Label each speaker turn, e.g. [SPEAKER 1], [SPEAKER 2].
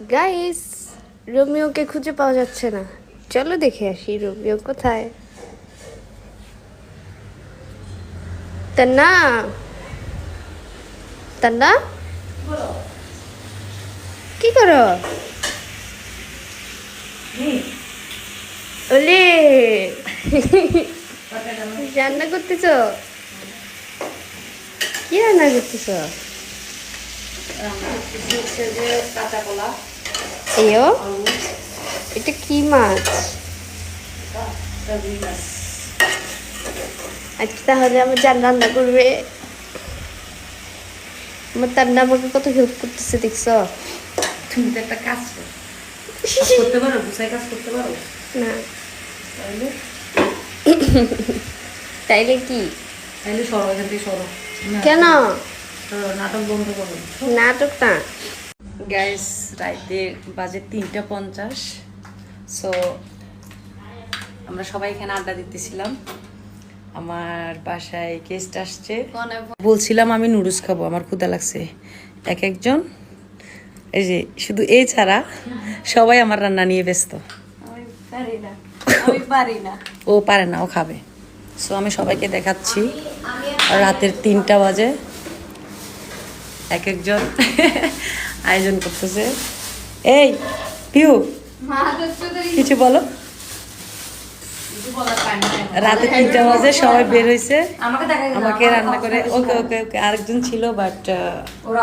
[SPEAKER 1] Guys রোমিওকে খুঁজে পাওয়া যাচ্ছে না। চলো দেখে আসি রোমিও কোথায়। তন্না! তন্না! কি করো? ওলে! রান্না করতেছ? কি রান্না করতেছ?
[SPEAKER 2] কাঁচা কলা
[SPEAKER 1] এও এটা কি মাছ? আজকে তাহলে আমার জান রান্না করবে। আমার তান্না আমাকে কত হেল্প করতেছে দেখছ?
[SPEAKER 2] তুমি তো একটা কাজ করতে পারো গুছাই কাজ করতে পারো।
[SPEAKER 1] না। তাইলে? কি?
[SPEAKER 2] তাহলে সরো এখান থেকে সরো।
[SPEAKER 1] কেন?
[SPEAKER 2] নাটক বন্ধ করো।
[SPEAKER 1] নাটক না।
[SPEAKER 2] গ্যাস রাইতে বাজে তিনটা পঞ্চাশ। সো আমরা সবাই এখানে আড্ডা দিতেছিলাম। আমার বাসায় গেস্ট আসছে। বলছিলাম আমি নুডলস খাব আমার ক্ষুদা লাগছে। এক একজন এই যে শুধু এই ছাড়া সবাই আমার রান্না নিয়ে ব্যস্ত। ও পারে না ও খাবে। সো আমি সবাইকে দেখাচ্ছি। রাতের তিনটা বাজে। এক একজন আয়োজন করতেছে। এই পিউ কিছু বলো। রাতে তিনটা বাজে সবাই বের হয়েছে
[SPEAKER 3] আমাকে
[SPEAKER 2] রান্না করে ওকে ওকে ওকে আরেকজন ছিল বাট
[SPEAKER 3] ওরা